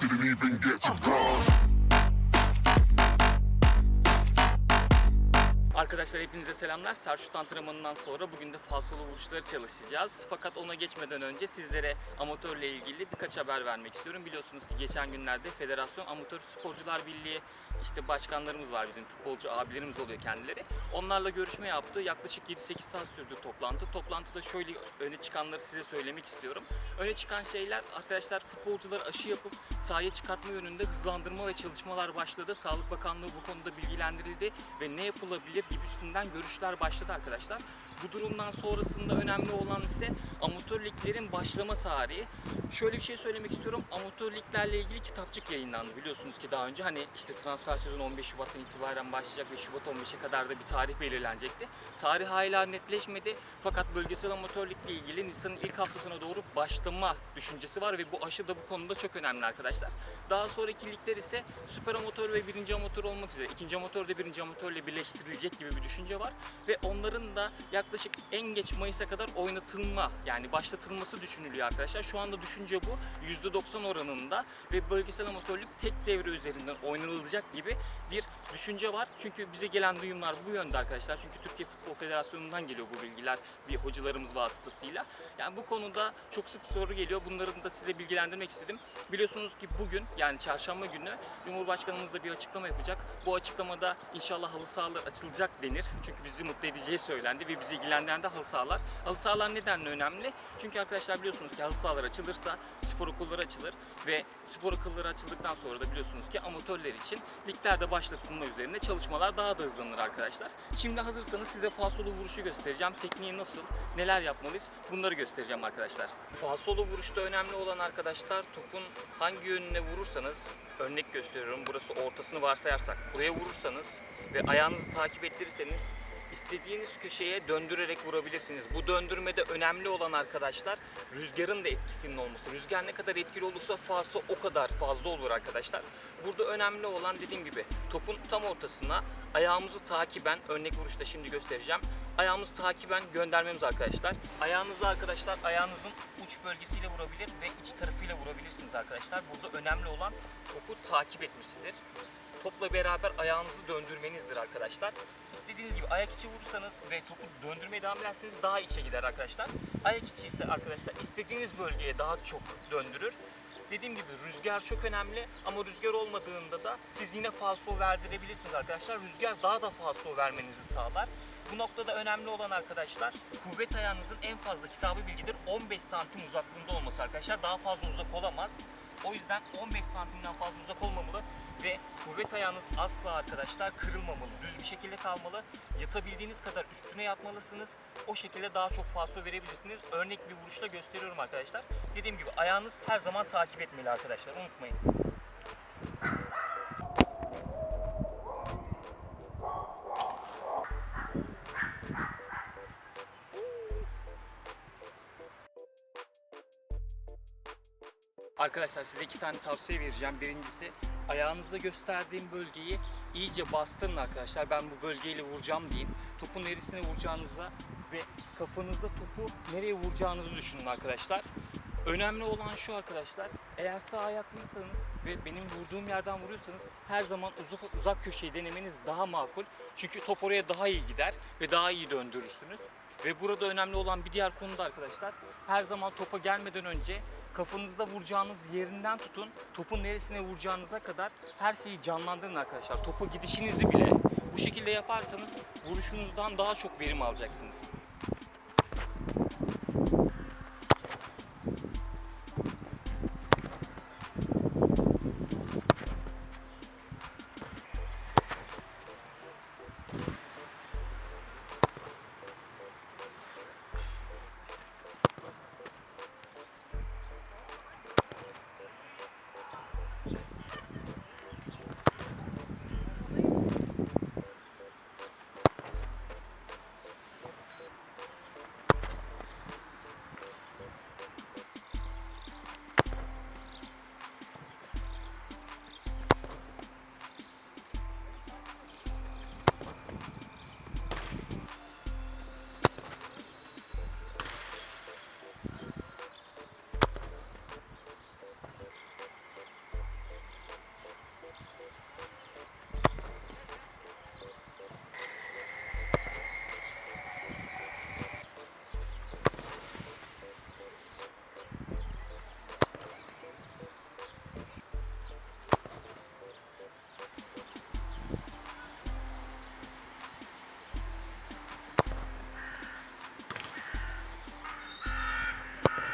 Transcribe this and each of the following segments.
didn't even get to bronze. Arkadaşlar hepinize selamlar. Sarşut antrenmanından sonra bugün de falsolu vuruşları çalışacağız. Fakat ona geçmeden önce sizlere amatörle ilgili birkaç haber vermek istiyorum. Biliyorsunuz ki geçen günlerde Federasyon Amatör Sporcular Birliği işte başkanlarımız var bizim futbolcu abilerimiz oluyor kendileri. Onlarla görüşme yaptı. Yaklaşık 7-8 saat sürdü toplantı. Toplantıda şöyle öne çıkanları size söylemek istiyorum. Öne çıkan şeyler arkadaşlar futbolcular aşı yapıp sahaya çıkartma yönünde hızlandırma ve çalışmalar başladı. Sağlık Bakanlığı bu konuda bilgilendirildi ve ne yapılabilir gibisinden görüşler başladı arkadaşlar. Bu durumdan sonrasında önemli olan ise amatör liglerin başlama tarihi. Şöyle bir şey söylemek istiyorum. Amatör liglerle ilgili kitapçık yayınlandı. Biliyorsunuz ki daha önce hani işte transfer sezonu 15 Şubat'tan itibaren başlayacak ve Şubat 15'e kadar da bir tarih belirlenecekti. Tarih hala netleşmedi. Fakat bölgesel amatörlükle ilgili Nisan'ın ilk haftasına doğru başlama düşüncesi var ve bu aşı da bu konuda çok önemli arkadaşlar. Daha sonraki ligler ise süper amatör ve birinci amatör olmak üzere ikinci amatör de birinci amatörle birleştirilecek gibi bir düşünce var ve onların da yaklaşık en geç Mayıs'a kadar oynatılma yani başlatılması düşünülüyor arkadaşlar. Şu anda düşünce bu %90 oranında ve bölgesel amatörlük tek devre üzerinden oynanılacak gibi bir düşünce var. Çünkü bize gelen duyumlar bu yönde arkadaşlar. Çünkü Türkiye Futbol Federasyonu'ndan geliyor bu bilgiler bir hocalarımız vasıtasıyla. Yani bu konuda çok sık soru geliyor. Bunları da size bilgilendirmek istedim. Biliyorsunuz ki bugün yani çarşamba günü Cumhurbaşkanımız da bir açıklama yapacak. Bu açıklamada inşallah halı sahalar açılacak denir. Çünkü bizi mutlu edeceği söylendi ve bizi ilgilendiren de halı sahalar. Halı sahalar neden önemli? Çünkü arkadaşlar biliyorsunuz ki halı sahalar açılırsa spor okulları açılır ve spor okulları açıldıktan sonra da biliyorsunuz ki amatörler için liglerde başlatılma üzerine çalışmalar daha da hızlanır arkadaşlar. Şimdi hazırsanız size falsolu vuruşu göstereceğim. Tekniği nasıl, neler yapmalıyız bunları göstereceğim arkadaşlar. Falsolu vuruşta önemli olan arkadaşlar topun hangi yönüne vurursanız örnek gösteriyorum. Burası ortasını varsayarsak buraya vurursanız ve ayağınızı takip ettirirseniz istediğiniz köşeye döndürerek vurabilirsiniz. Bu döndürmede önemli olan arkadaşlar rüzgarın da etkisinin olması. Rüzgar ne kadar etkili olursa falso o kadar fazla olur arkadaşlar. Burada önemli olan dediğim gibi topun tam ortasına ayağımızı takiben örnek vuruşta şimdi göstereceğim. Ayağımızı takiben göndermemiz arkadaşlar. Ayağınızı arkadaşlar ayağınızın uç bölgesiyle vurabilir ve iç tarafıyla vurabilirsiniz arkadaşlar. Burada önemli olan topu takip etmesidir topla beraber ayağınızı döndürmenizdir arkadaşlar. İstediğiniz gibi ayak içi vurursanız ve topu döndürmeye devam ederseniz daha içe gider arkadaşlar. Ayak içi ise arkadaşlar istediğiniz bölgeye daha çok döndürür. Dediğim gibi rüzgar çok önemli ama rüzgar olmadığında da siz yine falso verdirebilirsiniz arkadaşlar. Rüzgar daha da falso vermenizi sağlar. Bu noktada önemli olan arkadaşlar kuvvet ayağınızın en fazla kitabı bilgidir 15 santim uzaklığında olması arkadaşlar. Daha fazla uzak olamaz. O yüzden 15 santimden fazla uzak olmamalı ve kuvvet ayağınız asla arkadaşlar kırılmamalı. Düz bir şekilde kalmalı. Yatabildiğiniz kadar üstüne yatmalısınız. O şekilde daha çok falso verebilirsiniz. Örnek bir vuruşla gösteriyorum arkadaşlar. Dediğim gibi ayağınız her zaman takip etmeli arkadaşlar. Unutmayın. Arkadaşlar size iki tane tavsiye vereceğim. Birincisi ayağınızda gösterdiğim bölgeyi iyice bastırın arkadaşlar. Ben bu bölgeyle vuracağım deyin. Topun neresine vuracağınızla ve kafanızda topu nereye vuracağınızı düşünün arkadaşlar. Önemli olan şu arkadaşlar. Eğer sağ ayaklıysanız ve benim vurduğum yerden vuruyorsanız her zaman uzak, uzak köşeyi denemeniz daha makul. Çünkü top oraya daha iyi gider ve daha iyi döndürürsünüz. Ve burada önemli olan bir diğer konu da arkadaşlar her zaman topa gelmeden önce kafanızda vuracağınız yerinden tutun topun neresine vuracağınıza kadar her şeyi canlandırın arkadaşlar. Topa gidişinizi bile bu şekilde yaparsanız vuruşunuzdan daha çok verim alacaksınız.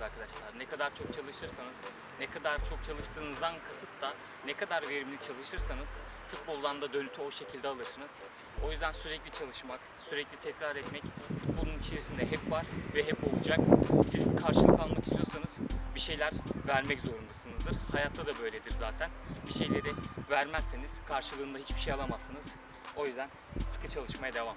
geri alırsınız arkadaşlar. Ne kadar çok çalışırsanız, ne kadar çok çalıştığınızdan kasıt da ne kadar verimli çalışırsanız futboldan da dönütü o şekilde alırsınız. O yüzden sürekli çalışmak, sürekli tekrar etmek futbolun içerisinde hep var ve hep olacak. Siz karşılık almak istiyorsanız bir şeyler vermek zorundasınızdır. Hayatta da böyledir zaten. Bir şeyleri vermezseniz karşılığında hiçbir şey alamazsınız. O yüzden sıkı çalışmaya devam.